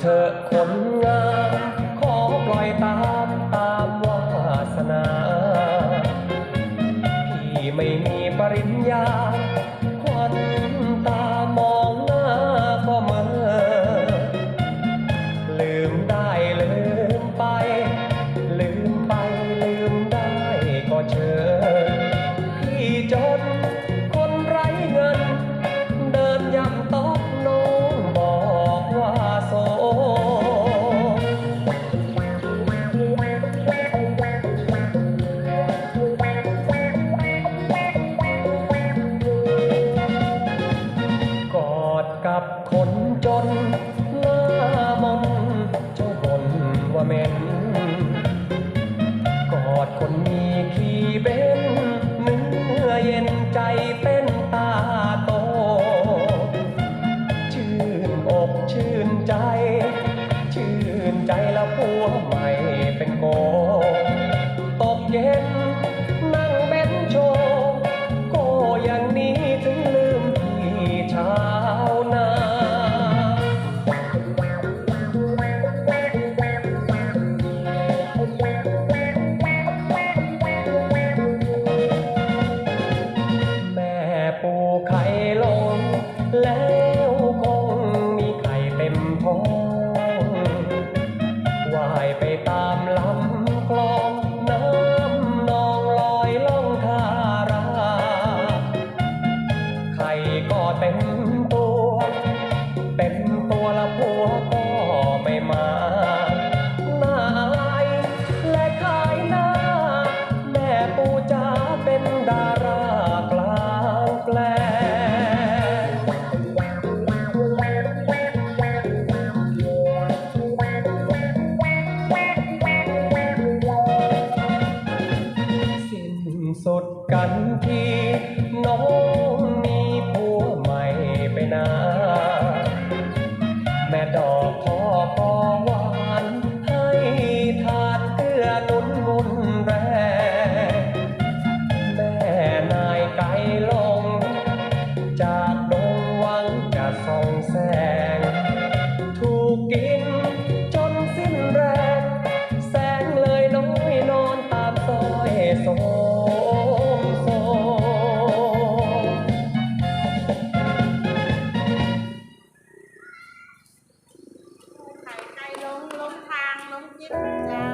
เธอคนงามขอปล่อยตามตามวาสนา พี่ไม่มีปริญญา กับคนจนหน้ามนเจ้าบนว่าเหม็นกอดคนมีขี้เบ้นเนื้อเย็นใจเป็นตาโต ชื่นอกชื่นใจ แล้วคงมีไข่เต็มท้องว่ายไปตามลำ แสง ถูกกินจนสิ้นแรง แสงเลยน้อยนอนตามซอยโสมโมหางลงทคิตจ้า